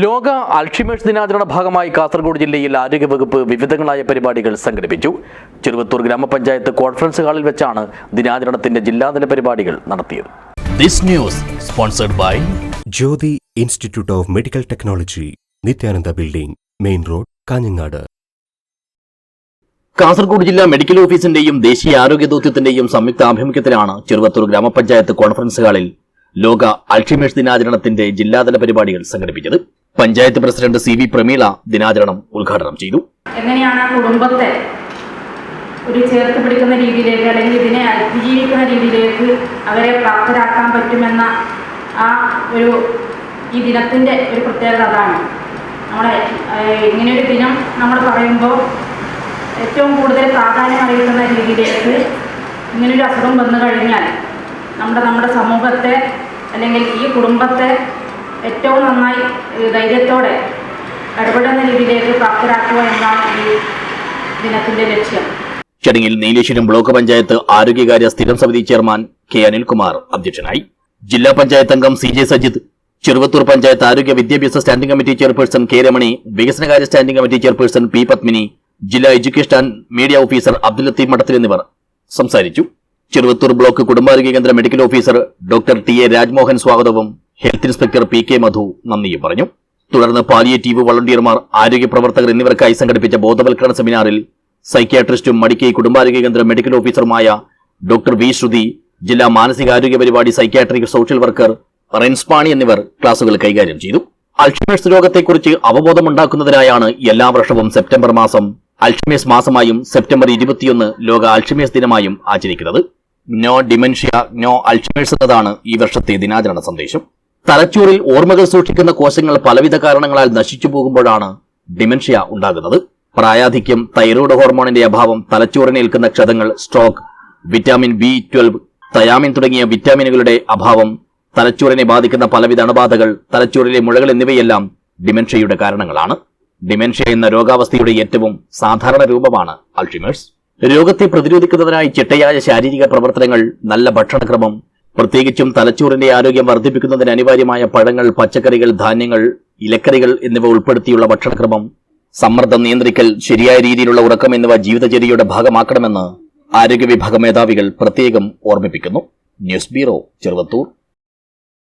ലോക അൾഷിമേഴ്സ് ദിനാചരണ ഭാഗമായി കാസർഗോഡ് ജില്ലയിൽ ആരോഗ്യവകുപ്പ് വിവിധങ്ങളായ പരിപാടികൾ സംഘടിപ്പിച്ചു. ചെറുവത്തൂർ ഗ്രാമപഞ്ചായത്ത് കോൺഫറൻസ് ഹാളിൽ വെച്ചാണ് ദിനാചരണത്തിന്റെ ജില്ലാതല പരിപാടികൾ നടത്തിയത്. This news sponsored by Jyothi institute of medical technology Nithyananda building main road Kanhangad. Kasaragod ജില്ലാ മെഡിക്കൽ ഓഫീസിന്റെയും ദേശീയ ആരോഗ്യ ദൗത്യത്തിന്റെയും സംയുക്ത ആഭിമുഖ്യത്തിലാണ് ചെറുവത്തൂർ ഗ്രാമപഞ്ചായത്ത് കോൺഫറൻസ് ഹാളിൽ ലോക അൾഷിമേഴ്സ് ദിനാചരണത്തിന്റെ ജില്ലാതല പരിപാടികൾ സംഘടിപ്പിച്ചത്. Panchayat president C V Prameela ദിനാചരണം ഉദ്ഘാടനം ചെയ്തു. എങ്ങനെയാണ് കുടുംബത്തെ ഒരു ചേർത്ത് പിടിക്കുന്ന രീതിയിലേക്ക് അല്ലെങ്കിൽ ഇതിനെ അതിജീവിക്കുന്ന രീതിയിലേക്ക് അവരെ പ്രാപ്തരാക്കാൻ പറ്റുമെന്ന ആ ഒരു ഈ ദിനത്തിന്റെ ഒരു പ്രത്യേകത അതാണ്. നമ്മളെ ഇങ്ങനെയൊരു ദിനം നമ്മൾ പറയുമ്പോൾ ഏറ്റവും കൂടുതൽ പ്രാധാന്യം അറിയിക്കുന്ന രീതിയിലേക്ക് ഇങ്ങനൊരു അസുഖം വന്നു കഴിഞ്ഞാൽ നമ്മുടെ നമ്മുടെ സമൂഹത്തെ അല്ലെങ്കിൽ ഈ കുടുംബത്തെ ഏറ്റവും നന്നായി ധൈര്യത്തോടെ ഇടപെടുന്ന രീതിയിലേക്ക് പ്രാപ്തരാക്കുക എന്നാണ് ഈ ദിനത്തിന്റെ ലക്ഷ്യം. ചടങ്ങിൽ നീലേശ്വരം ബ്ലോക്ക് പഞ്ചായത്ത് ആരോഗ്യകാര്യ സ്ഥിരം സമിതി ചെയർമാൻ കെ അനിൽകുമാർ അധ്യക്ഷനായി. ജില്ലാ പഞ്ചായത്ത് അംഗം സി ജെ സജിത് ചെറുവത്തൂർ പഞ്ചായത്ത് ആരോഗ്യ വിദ്യാഭ്യാസ standing committee chairperson K Ramani വികസനകാര്യ standing committee chairperson P Padmini ജില്ലാ education and media officer Abdul Latheef Madathil എന്നിവർ സംസാരിച്ചു. ചെറുവത്തൂർ ബ്ലോക്ക് കുടുംബാരോഗ്യ കേന്ദ്ര medical officer doctor T A Rajmohan സ്വാഗതവും health inspector P K Madhu നന്ദിയും പറഞ്ഞു. തുടർന്ന് പാലിയേറ്റീവ് വളണ്ടിയർമാർ ആരോഗ്യ പ്രവർത്തകർ എന്നിവർക്കായി സംഘടിപ്പിച്ച ബോധവൽക്കരണ സെമിനാറിൽ സൈക്യാട്രിസ്റ്റും മടിക്കൈ കുടുംബാരോഗ്യ കേന്ദ്ര മെഡിക്കൽ ഓഫീസറുമായ ഡോക്ടർ വി ശ്രുതി ജില്ലാ മാനസികാരോഗ്യ പരിപാടി സൈക്യാട്രിക് സോഷ്യൽ വർക്കർ റെൻസ്പാണി എന്നിവർ ക്ലാസുകൾ കൈകാര്യം ചെയ്തു. അൾഷിമേഴ്സ് രോഗത്തെക്കുറിച്ച് അവബോധമുണ്ടാക്കുന്നതിനായാണ് എല്ലാ വർഷവും സെപ്റ്റംബർ മാസം അൾഷിമേഴ്സ് മാസമായും സെപ്റ്റംബർ ഇരുപത്തിയൊന്ന് ലോക അൾഷിമേഴ്സ് ദിനമായും ആചരിക്കുന്നത്. നോ ഡിമെൻഷ്യ നോ അൾഷിമേഴ്സ് എന്നതാണ് ഈ വർഷത്തെ ദിനാചരണ സന്ദേശം. തലച്ചോറിൽ ഓർമ്മകൾ സൂക്ഷിക്കുന്ന കോശങ്ങൾ പലവിധ കാരണങ്ങളാൽ നശിച്ചു പോകുമ്പോഴാണ് ഡിമെൻഷ്യ ഉണ്ടാകുന്നത്. പ്രായാധിക്യം തൈറോയ്ഡ് ഹോർമോണിന്റെ അഭാവം തലച്ചോറിന് ഏൽക്കുന്ന ക്ഷതങ്ങൾ stroke vitamin B twelve thiamine തുടങ്ങിയ വിറ്റാമിനുകളുടെ അഭാവം തലച്ചോറിനെ ബാധിക്കുന്ന പലവിധ അണുബാധകൾ തലച്ചോറിലെ മുഴകൾ എന്നിവയെല്ലാം ഡിമെൻഷ്യയുടെ കാരണങ്ങളാണ്. ഡിമെൻഷ്യ എന്ന രോഗാവസ്ഥയുടെ ഏറ്റവും സാധാരണ രൂപമാണ് അൾഷിമേഴ്സ് രോഗത്തെ പ്രതിരോധിക്കുന്നതിനായി ചിട്ടയായ ശാരീരിക പ്രവർത്തനങ്ങൾ നല്ല ഭക്ഷണക്രമം പ്രത്യേകിച്ചും തലച്ചോറിന്റെ ആരോഗ്യം വർദ്ധിപ്പിക്കുന്നതിന് അനിവാര്യമായ പഴങ്ങൾ പച്ചക്കറികൾ ധാന്യങ്ങൾ ഇലക്കറികൾ എന്നിവ ഉൾപ്പെടുത്തിയുള്ള ഭക്ഷണക്രമം സമ്മർദ്ദം നിയന്ത്രിക്കൽ ശരിയായ രീതിയിലുള്ള ഉറക്കം എന്നിവ ജീവിതചര്യയുടെ ഭാഗമാക്കണമെന്ന് ആരോഗ്യ വിഭാഗ മേധാവികൾ പ്രത്യേകം ഓർമ്മിപ്പിക്കുന്നു. News bureau Cheruvathur.